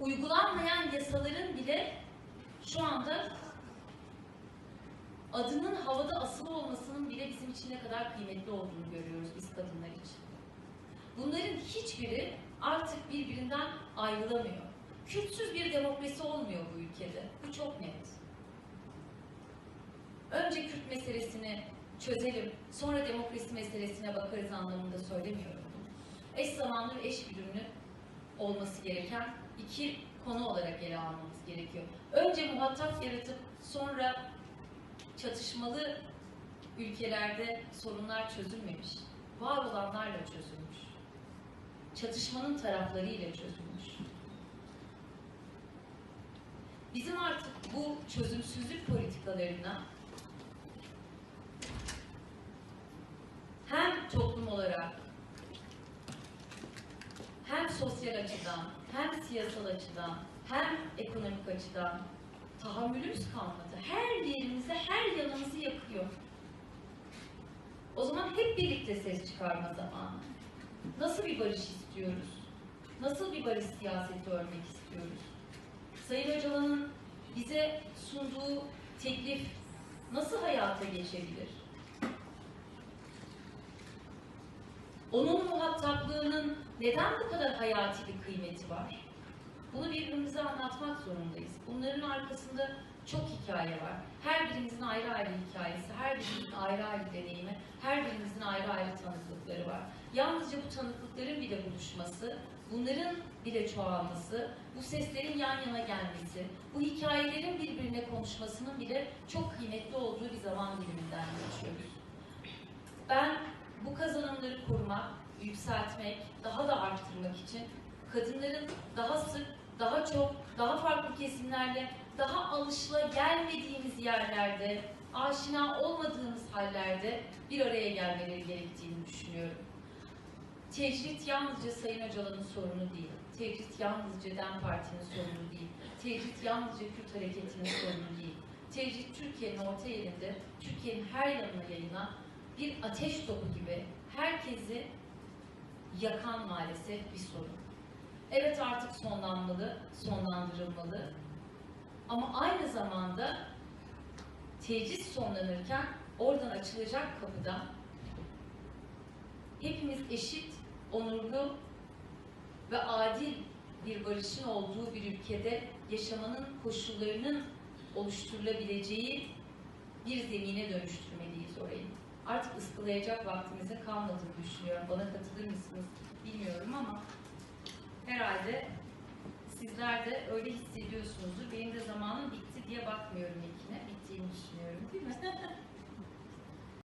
uygulanmayan yasaların bile şu anda adının havada asılı olmasının bile bizim için ne kadar kıymetli olduğunu görüyoruz biz kadınlar için. Bunların hiçbiri artık birbirinden ayrılamıyor. Kürtsüz bir demokrasi olmuyor bu ülkede. Bu çok net. Önce Kürt meselesini çözelim, sonra demokrasi meselesine bakarız anlamında söylemiyorum. Eş zamanlı eş güdümlü olması gereken iki konu olarak ele almamız gerekiyor. Önce muhatap yaratıp sonra çatışmalı ülkelerde sorunlar çözülmemiş. Var olanlarla çözülmüş. Çatışmanın taraflarıyla çözülmüş. Bizim artık bu çözümsüzlük politikalarına hem toplum olarak hem sosyal açıdan, hem siyasal açıdan, hem ekonomik açıdan tahammülümüz kalmadı. Her yerimize, her yanımızı yakıyor. O zaman hep birlikte ses çıkarma zamanı. Nasıl bir barış istiyoruz? Nasıl bir barış siyaseti örmek istiyoruz? Sayın Öcalan'ın bize sunduğu teklif nasıl hayata geçebilir? Onun muhataplığının neden bu kadar hayati bir kıymeti var? Bunu birbirimize anlatmak zorundayız. Bunların arkasında çok hikaye var. Her birimizin ayrı ayrı hikayesi, her birimizin ayrı ayrı deneyimi, her birimizin ayrı ayrı tanıklıkları var. Yalnızca bu tanıklıkların bile buluşması, bunların bile çoğalması, bu seslerin yan yana gelmesi, bu hikayelerin birbirine konuşmasının bile çok kıymetli olduğu bir zaman diliminden geçiyoruz. Ben bu kazanımları korumak, yükseltmek, daha da arttırmak için kadınların daha sık, daha çok, daha farklı kesimlerle, daha alışıla gelmediğimiz yerlerde, aşina olmadığımız hallerde bir araya gelmeleri gerektiğini düşünüyorum. Tecrit yalnızca Sayın Öcalan'ın sorunu değil. Tecrit yalnızca DEM Parti'nin sorunu değil. Tecrit yalnızca Kürt hareketinin sorunu değil. Tecrit Türkiye'nin orta yerinde, Türkiye'nin her yanına yayılan bir ateş topu gibi herkesi yakan maalesef bir sorun. Evet artık sonlanmalı, sonlandırılmalı. Ama aynı zamanda tecrit sonlanırken oradan açılacak kapıda hepimiz eşit, onurlu ve adil bir barışın olduğu bir ülkede yaşamanın koşullarının oluşturulabileceği bir zemine dönüştürmeliyiz orayı artık ıskalayacak vaktimize kalmadı düşünüyorum. Bana katılır mısınız bilmiyorum ama herhalde sizler de öyle hissediyorsunuzdur. Benim de zamanım bitti diye bakmıyorum ilkine. Bittiğini düşünüyorum değil mi?